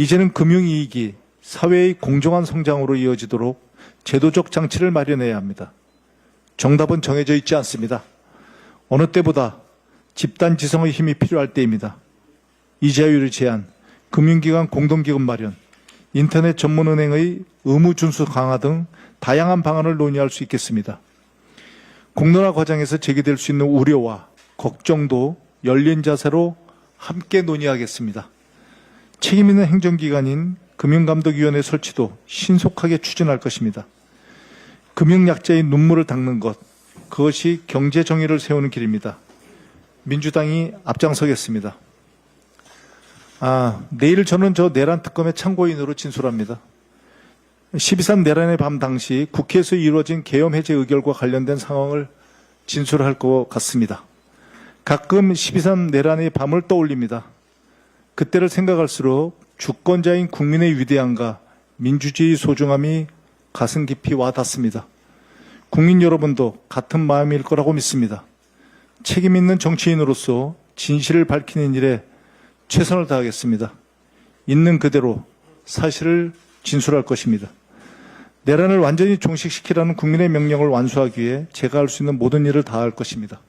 이제는 금융이익이 사회의 공정한 성장으로 이어지도록 제도적 장치를 마련해야 합니다. 정답은 정해져 있지 않습니다. 어느 때보다 집단 지성의 힘이 필요할 때입니다. 이자율의 제한, 금융기관 공동기금 마련, 인터넷 전문은행의 의무 준수 강화 등 다양한 방안을 논의할 수 있겠습니다. 공론화 과정에서 제기될 수 있는 우려와 걱정도 열린 자세로 함께 논의하겠습니다. 책임 있는 행정기관인 금융감독위원회 설치도 신속하게 추진할 것입니다. 금융약자의 눈물을 닦는 것, 그것이 경제 정의를 세우는 길입니다. 민주당이 앞장서겠습니다. 아, 내일 저는 저 내란 특검의 참고인으로 진술합니다. 12.3 내란의 밤 당시 국회에서 이루어진 계엄 해제 의결과 관련된 상황을 진술할 것 같습니다. 가끔 12.3 내란의 밤을 떠올립니다. 그때를 생각할수록 주권자인 국민의 위대함과 민주주의 소중함이 가슴 깊이 와 닿습니다. 국민 여러분도 같은 마음일 거라고 믿습니다. 책임 있는 정치인으로서 진실을 밝히는 일에 최선을 다하겠습니다. 있는 그대로 사실을 진술할 것입니다. 내란을 완전히 종식시키라는 국민의 명령을 완수하기 위해 제가 할 수 있는 모든 일을 다할 것입니다.